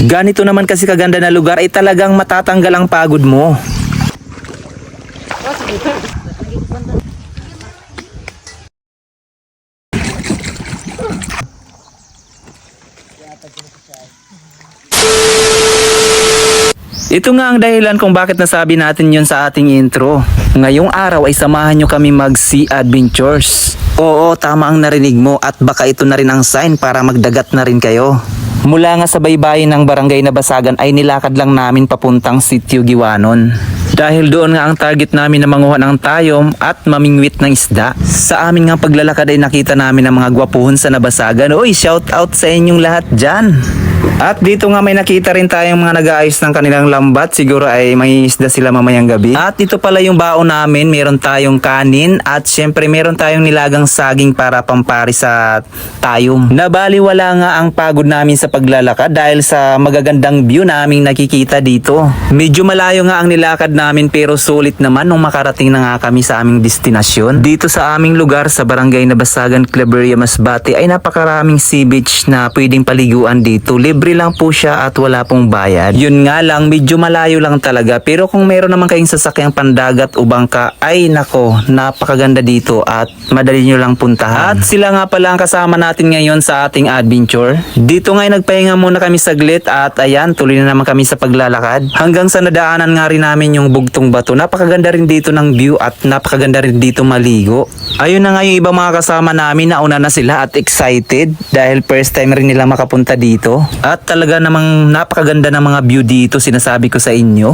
Ganito naman kasi kaganda na lugar ay talagang matatanggal ang pagod mo. Ito nga ang dahilan kung bakit nasabi natin yon sa ating intro. Ngayong araw ay samahan nyo kami mag sea adventures. Oo, tama ang narinig mo at baka ito na rin ang sign para magdagat na rin kayo. Mula nga sa baybayin ng barangay na Basagan ay nilakad lang namin papuntang Sitio Giwanon. Dahil doon nga ang target namin na manguha ng tayom at mamingwit ng isda. Sa amin nga paglalakad ay nakita namin ang mga gwapuhon sa Nabasagan. Uy, shout out sa inyong lahat dyan! At dito nga may nakita rin tayong mga nag-aayos ng kanilang lambat. Siguro ay may isda sila mamayang gabi. At ito pala yung baon namin. Meron tayong kanin at syempre meron tayong nilagang saging para pampari sa tayom. Nabaliwala nga ang pagod namin sa paglalakad dahil sa magagandang view naming nakikita dito. Medyo malayo nga ang nilakad namin pero sulit naman nung makarating na nga kami sa aming destinasyon. Dito sa aming lugar sa barangay na Basagan, Claveria, Masbate ay napakaraming sea beach na pwedeng paliguan dito. Libre lang po siya at wala pong bayad. Yun nga lang, medyo malayo lang talaga. Pero kung meron naman kayong sasakyang pandagat o bangka, ay nako, napakaganda dito at madali nyo lang puntahan. At sila nga pala ang kasama natin ngayon sa ating adventure. Dito nga nagpahinga muna kami saglit at ayan, tuloy na naman kami sa paglalakad. Hanggang sa nadaanan nga rin namin yung bugtong bato. Napakaganda rin dito ng view at napakaganda rin dito maligo. Ayun na nga yung ibang mga kasama namin, nauna na sila at excited dahil first time rin nila makapunta dito. At talaga namang napakaganda ng mga view dito, sinasabi ko sa inyo.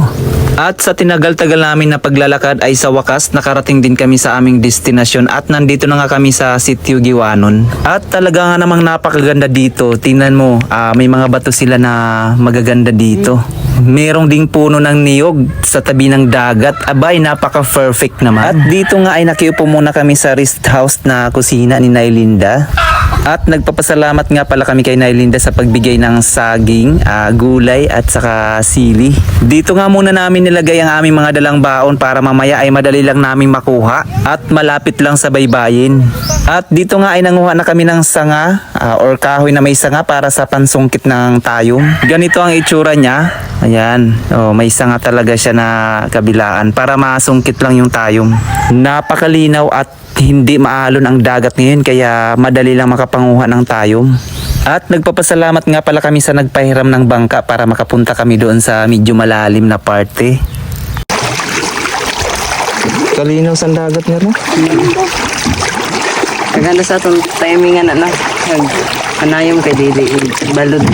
At sa tinagal-tagal namin na paglalakad ay sa wakas nakarating din kami sa aming destinasyon at nandito na nga kami sa Sitio Giwanon. At talaga nga namang napakaganda dito. Tingnan mo, ah, may mga bato sila na magaganda dito. Merong ding puno ng niyog sa tabi ng dagat. Abay, napaka-perfect naman. At dito nga ay nakiupo muna kami sa rest house na kusina ni Nailinda. At nagpapasalamat nga pala kami kay Nailinda sa pagbigay ng saging, ah, gulay at saka sili. Dito nga muna namin nilagay ang aming mga dalang baon para mamaya ay madali lang namin makuha at malapit lang sa baybayin. At dito nga ay nanguha na kami ng sanga ah, or kahoy na may sanga para sa pansungkit ng tayong. Ganito ang itsura niya. Ayan, oh, may sanga talaga siya na kabilaan para masungkit lang yung tayong. Napakalinaw at hindi maalon ang dagat ngayon kaya madali lang makapanguha ng tayom. At nagpapasalamat nga pala kami sa nagpahiram ng bangka para makapunta kami doon sa medyo malalim na parte. Kalinaw sa dagat nga no? Kaganda sa itong timing na na. Anayong kay Dili. Balod.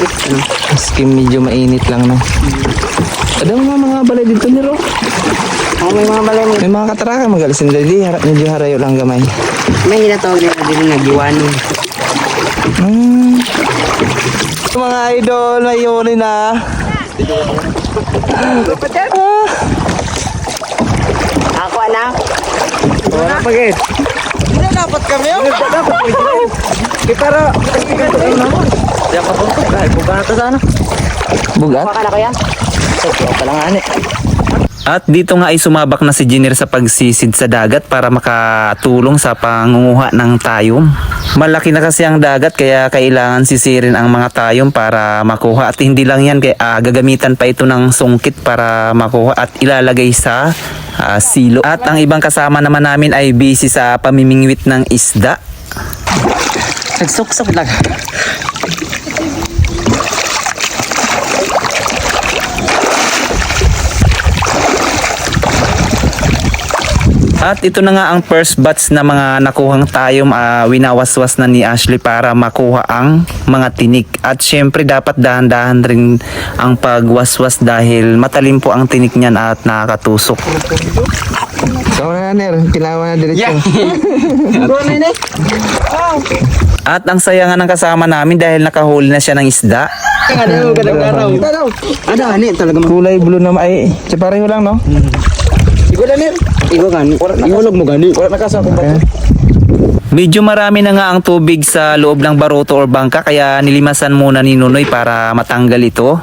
Ano. Maski medyo mainit lang no. Ada mga mga balay dito ni Ro. Ako may mga balay. May mga kataraka magalisin dali, harap medyo harayo lang gamay. May ginatawag nila Dili nga giwano. Hmm. Mga idol, may yuri na. Ako anak. Wala pa gid. Hindi dapat kami oh. Dapat Kita ra. Diyan pa punto. Dahil bugat ta sana. Bugat? Baka na kaya? Sa pa lang ani. At dito nga ay sumabak na si Jenner sa pagsisid sa dagat para makatulong sa pangunguha ng tayom. Malaki na kasi ang dagat kaya kailangan sisirin ang mga tayom para makuha at hindi lang yan kaya ah, gagamitan pa ito ng sungkit para makuha at ilalagay sa ah, silo. At ang ibang kasama naman namin ay busy sa pamimingwit ng isda. Nagsuksok lang. At ito na nga ang first batch na mga nakuhang tayong ah, winawaswas na ni Ashley para makuha ang mga tinik. At syempre dapat dahan-dahan rin ang pagwaswas dahil matalim po ang tinik niyan at nakakatusok. So na ner, kailangan na diretso. At ang saya nga ng kasama namin dahil nakahuli na siya ng isda. Ano, ganang araw. Ada ani talaga mo. Kulay blue na ay, sa pareho lang no? Ikaw na ner. Igo gani. Ihulog mo gani. Wala nakasakong ba? Medyo marami na nga ang tubig sa loob ng baroto or bangka kaya nilimasan muna ni Nunoy para matanggal ito.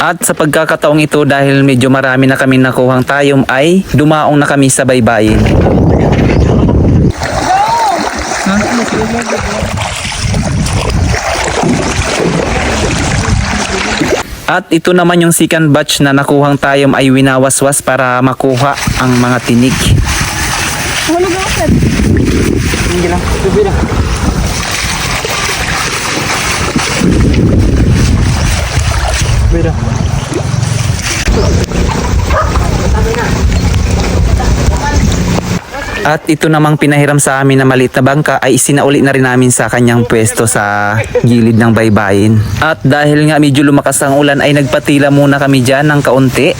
At sa pagkakataong ito dahil medyo marami na kami nakuhang tayom ay dumaong na kami sa baybayin. At ito naman yung second batch na nakuhang tayom ay winawaswas para makuha ang mga tinig. Hindi lang. Tubi lang. Bira. At ito namang pinahiram sa amin na maliit na bangka ay isinauli na rin namin sa kanyang pwesto sa gilid ng baybayin. At dahil nga medyo lumakas ang ulan ay nagpatila muna kami dyan ng kaunti.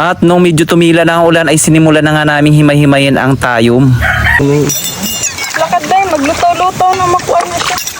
At nung medyo tumila na ang ulan ay sinimulan na nga namin himay-himayin ang tayom. Lakad day, magluto-luto na makuha na siya.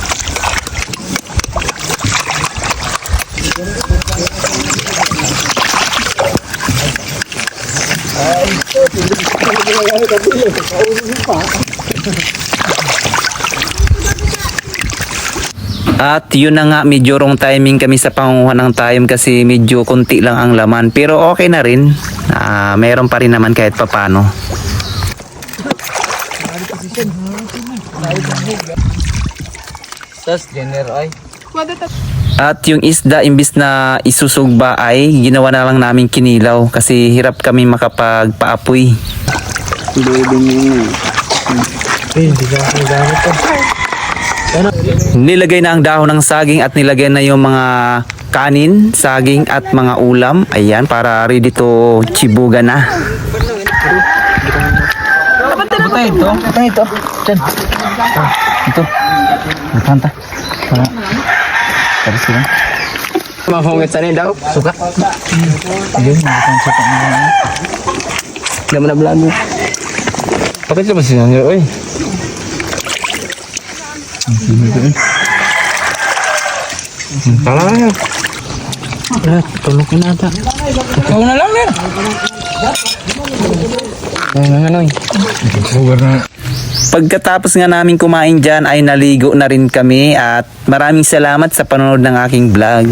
At yun na nga, medyo wrong timing kami sa pangunguha ng tayom kasi medyo konti lang ang laman. Pero okay na rin. Ah, meron pa rin naman kahit papano. Tapos, ay. Ta. At yung isda, imbis na isusugba ay ginawa na lang namin kinilaw kasi hirap kami makapagpaapoy. Baby niya. Eh, hindi ka ako. Nilagay na ang dahon ng saging at nilagay na yung mga kanin, saging at mga ulam. Ayan, para ready to chibuga na. Ito ito. Ito ito. Diyan. Ito. Nakanta. Para. Para sila. Mahungit sa niya daw. Suka. Ayun, nakakang suka na. Hindi mo na mo. Bakit naman sila niyo, oy? Tala na yun. Ah, tulog ka na ata. Ikaw na lang, Ner. Ay, nga eh. Bugar na. Pagkatapos nga namin kumain dyan ay naligo na rin kami at maraming salamat sa panonood ng aking vlog.